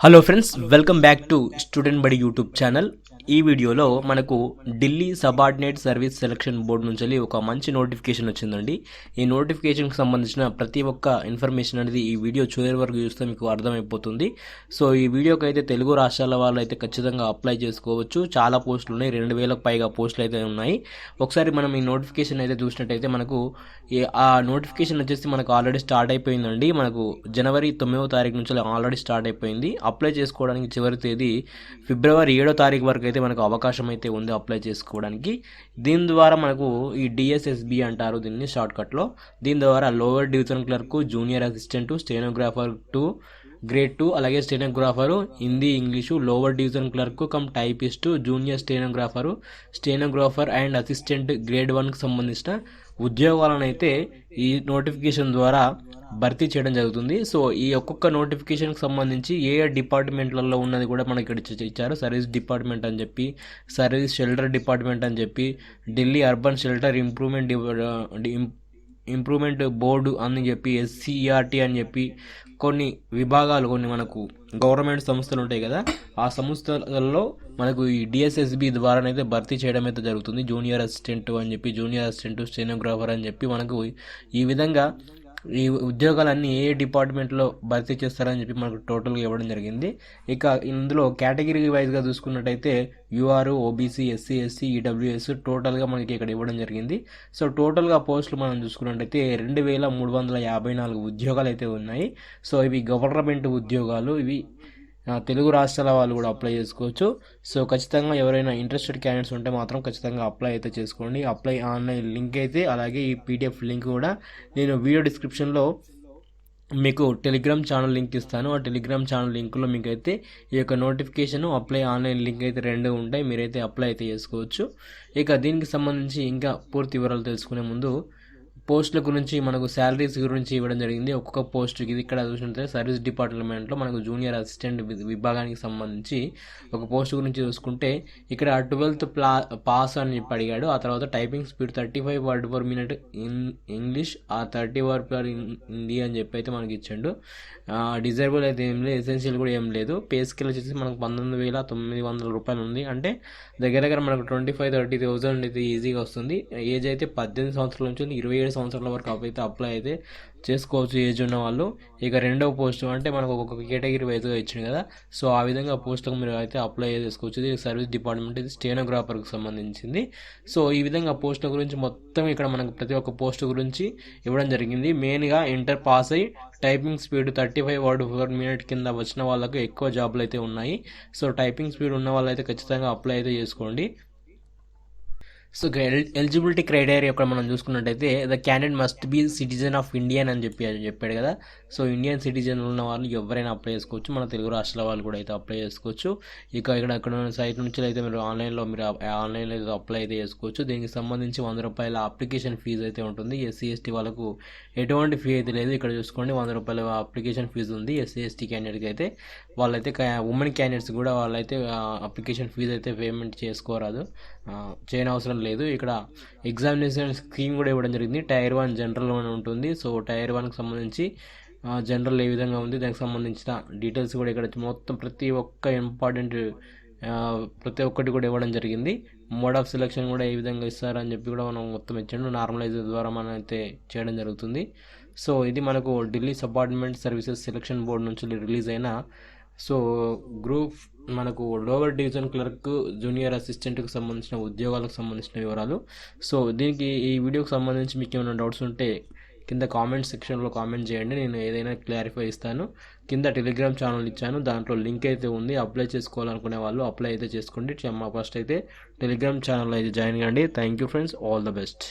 Hello friends welcome back to student Badi YouTube channel ఈ వీడియోలో మనకు Delhi subordinate service selection board నుంచి ఒక మంచి నోటిఫికేషన్ వచ్చిందండి. ఈ నోటిఫికేషన్కి సంబంధించిన ప్రతి ఒక్క ఇన్ఫర్మేషన్ అనేది ఈ వీడియో చివరి వరకు చూస్తే మీకు అర్థమైపోతుంది. సో ఈ వీడియోకి అయితే తెలుగు రాష్ట్రాల వాళ్ళు అయితే ఖచ్చితంగా అప్లై చేసుకోవచ్చు. చాలా పోస్టులు ఉన్నాయి. రెండు వేలకు పైగా పోస్టులు అయితే ఉన్నాయి. ఒకసారి మనం ఈ నోటిఫికేషన్ అయితే చూసినట్టయితే మనకు ఆ నోటిఫికేషన్ వచ్చేసి మనకు ఆల్రెడీ స్టార్ట్ అయిపోయిందండి. మనకు జనవరి తొమ్మిదవ తారీఖు నుంచి ఆల్రెడీ స్టార్ట్ అయిపోయింది. అప్లై చేసుకోవడానికి చివరి తేదీ ఫిబ్రవరి ఏడో తారీఖు వరకు అయితే మనకు అవకాశం అయితే ఉంది అప్లై చేసుకోవడానికి దీని ద్వారా మనకు ఈ డిఎస్ఎస్బి అంటారు దీన్ని షార్ట్కట్లో దీని ద్వారా lower division clerk junior assistant stenographer to grade two అలాగే stenographer Hindi English lower division clerk cum typist junior stenographer stenographer and assistant grade వన్కి సంబంధించిన ఉద్యోగాలను అయితే ఈ నోటిఫికేషన్ ద్వారా భర్తీ చేయడం జరుగుతుంది. సో ఈ ఒక్కొక్క నోటిఫికేషన్కి సంబంధించి ఏ ఏ డిపార్ట్మెంట్లలో ఉన్నది కూడా మనకి ఇక్కడ ఇచ్చారు. సర్వీస్ డిపార్ట్మెంట్ అని చెప్పి సర్వీస్ షెల్టర్ డిపార్ట్మెంట్ అని చెప్పి Delhi urban shelter improvement improvement board అని చెప్పి ఎస్సీఆర్టీ అని చెప్పి కొన్ని విభాగాలు కొన్ని మనకు గవర్నమెంట్ సంస్థలు ఉంటాయి కదా ఆ సంస్థలలో మనకు ఈ డిఎస్ఎస్బి ద్వారానైతే భర్తీ చేయడం అయితే జరుగుతుంది. జూనియర్ అసిస్టెంట్ అని చెప్పి జూనియర్ అసిస్టెంట్ స్టెనోగ్రాఫర్ అని చెప్పి మనకు ఈ విధంగా ఈ ఉద్యోగాలన్నీ ఏ ఏ డిపార్ట్మెంట్లో భర్తీ చేస్తారని చెప్పి మనకు టోటల్గా ఇవ్వడం జరిగింది. ఇక ఇందులో కేటగిరీ వైజ్గా చూసుకున్నట్టయితే UR OBC SC SC EWS టోటల్గా మనకి ఇక్కడ ఇవ్వడం జరిగింది. సో టోటల్గా పోస్టులు మనం చూసుకున్నట్టయితే రెండు వేల మూడు వందల యాభై నాలుగు ఉద్యోగాలు అయితే ఉన్నాయి. సో ఇవి గవర్నమెంట్ ఉద్యోగాలు. ఇవి తెలుగు రాష్ట్రాల వాళ్ళు కూడా అప్లై చేసుకోవచ్చు. సో ఖచ్చితంగా ఎవరైనా ఇంట్రెస్టెడ్ క్యాండిడేట్స్ ఉంటే మాత్రం ఖచ్చితంగా అప్లై అయితే చేసుకోండి. అప్లై ఆన్లైన్ లింక్ అయితే అలాగే ఈ పీడిఎఫ్ లింక్ కూడా నేను వీడియో డిస్క్రిప్షన్లో మీకు టెలిగ్రామ్ ఛానల్ లింక్ ఇస్తాను. ఆ టెలిగ్రామ్ ఛానల్ లింక్లో మీకు అయితే ఈ యొక్క నోటిఫికేషన్ అప్లై ఆన్లైన్ లింక్ అయితే రెండు ఉంటాయి. మీరైతే అప్లై అయితే చేసుకోవచ్చు. ఇక దీనికి సంబంధించి ఇంకా పూర్తి వివరాలు తెలుసుకునే ముందు పోస్టుల గురించి మనకు శాలరీస్ గురించి ఇవ్వడం జరిగింది. ఒక్కొక్క పోస్ట్కి ఇది ఇక్కడ చూసినట్లయితే సర్వీస్ డిపార్ట్మెంట్లో మనకు జూనియర్ అసిస్టెంట్ విభాగానికి సంబంధించి ఒక పోస్ట్ గురించి చూసుకుంటే ఇక్కడ ట్వెల్త్ ప్లా పాస్ అని చెప్పి అడిగాడు. ఆ తర్వాత typing speed thirty five word per minute in English ఆ థర్టీ వర్డ్ పర్ హిందీ అని చెప్పి అయితే మనకి ఇచ్చాడు. డిజైరబుల్ అయితే ఏం లేదు ఎసెన్షియల్ కూడా ఏం లేదు. పే స్కేల్ వచ్చేసి మనకు పంతొమ్మిది వేల తొమ్మిది వందల రూపాయలు ఉంది. అంటే దగ్గర దగ్గర మనకు ట్వంటీ ఫైవ్ థర్టీ థౌసండ్ అయితే ఈజీగా వస్తుంది. ఏజ్ అయితే పద్దెనిమిది సంవత్సరాల నుంచి ఇరవై ఏడు సంవత్సరాల వరకు అయితే అప్లై అయితే చేసుకోవచ్చు ఏజ్ ఉన్న వాళ్ళు ఇక రెండవ పోస్ట్ అంటే మనకు ఒక్కొక్క కేటగిరీ వైజ్గా ఇచ్చింది కదా. సో ఆ విధంగా పోస్టులకు మీరు అయితే అప్లై చేసుకోవచ్చు. ఇది సర్వీస్ డిపార్ట్మెంట్ ఇది స్టేనోగ్రాఫర్కి సంబంధించింది. సో ఈ విధంగా పోస్టుల గురించి మొత్తం ఇక్కడ మనకు ప్రతి ఒక్క పోస్ట్ గురించి ఇవ్వడం జరిగింది. మెయిన్గా ఇంటర్ పాస్ అయ్యి typing speed thirty five word per minute కింద వచ్చిన వాళ్ళకు ఎక్కువ జాబ్లు అయితే ఉన్నాయి. సో టైపింగ్ స్పీడ్ ఉన్న వాళ్ళు అయితే ఖచ్చితంగా అప్లై అయితే చేసుకోండి. సో ఎలిజిబిలిటీ క్రైటీరియా ఇక్కడ మనం చూసుకున్నట్టయితే the candidate must be citizen of Indian అని చెప్పి అని చెప్పాడు కదా. సో ఇండియన్ సిటిజన్ ఉన్న వాళ్ళు ఎవరైనా అప్లై చేసుకోవచ్చు. మన తెలుగు రాష్ట్రాల వాళ్ళు కూడా అయితే అప్లై చేసుకోవచ్చు. ఇక ఇక్కడ ఇక్కడ ఉన్న సైట్ నుంచి అయితే మీరు ఆన్లైన్లో మీరు ఆన్లైన్లో అయితే అప్లై అయితే చేసుకోవచ్చు. దీనికి సంబంధించి వంద రూపాయల అప్లికేషన్ ఫీజు అయితే ఉంటుంది. ఎస్సీ ఎస్టీ వాళ్ళకు ఎటువంటి ఫీ అయితే లేదు. ఇక్కడ చూసుకోండి వంద రూపాయల అప్లికేషన్ ఫీజు ఉంది. ఎస్సీ ఎస్టీ క్యాండిడేట్కి అయితే వాళ్ళైతే ఉమెన్ క్యాండిడేట్స్ కూడా వాళ్ళైతే అప్లికేషన్ ఫీజు అయితే పేమెంట్ చేసుకోరాదు. చేయనవసరం అవసరం లేదు. ఇక్కడ ఎగ్జామినేషన్ స్కీమ్ కూడా ఇవ్వడం జరిగింది. టైర్ వన్ జనరల్ వన్ ఉంటుంది. సో టైర్ వన్కి సంబంధించి జనరల్ ఏ విధంగా ఉంది దానికి సంబంధించిన డీటెయిల్స్ కూడా ఇక్కడ మొత్తం ప్రతి ఒక్క ఇంపార్టెంట్ ప్రతి ఒక్కటి కూడా ఇవ్వడం జరిగింది. మోడ్ ఆఫ్ సెలెక్షన్ కూడా ఏ విధంగా ఇస్తారని చెప్పి కూడా మనం మొత్తం ఇచ్చాడు. నార్మలైజ్ ద్వారా మనం అయితే చేయడం జరుగుతుంది. సో ఇది మనకు Delhi subordinate services selection board నుంచి రిలీజ్ అయిన సో గ్రూప్ మనకు లోవర్ డివిజన్ క్లర్క్ జూనియర్ అసిస్టెంట్కి సంబంధించిన ఉద్యోగాలకు సంబంధించిన వివరాలు. సో దీనికి ఈ వీడియోకి సంబంధించి మీకు ఏమైనా డౌట్స్ ఉంటే కింద కామెంట్ సెక్షన్లో కామెంట్ చేయండి. నేను ఏదైనా క్లారిఫై ఇస్తాను. కింద టెలిగ్రామ్ ఛానల్ ఇచ్చాను. దాంట్లో లింక్ అయితే ఉంది. అప్లై చేసుకోవాలనుకునే వాళ్ళు అప్లై అయితే చేసుకోండి. మా ఫస్ట్ అయితే టెలిగ్రామ్ ఛానల్ అయితే జాయిన్ కండి thank you friends. All the best.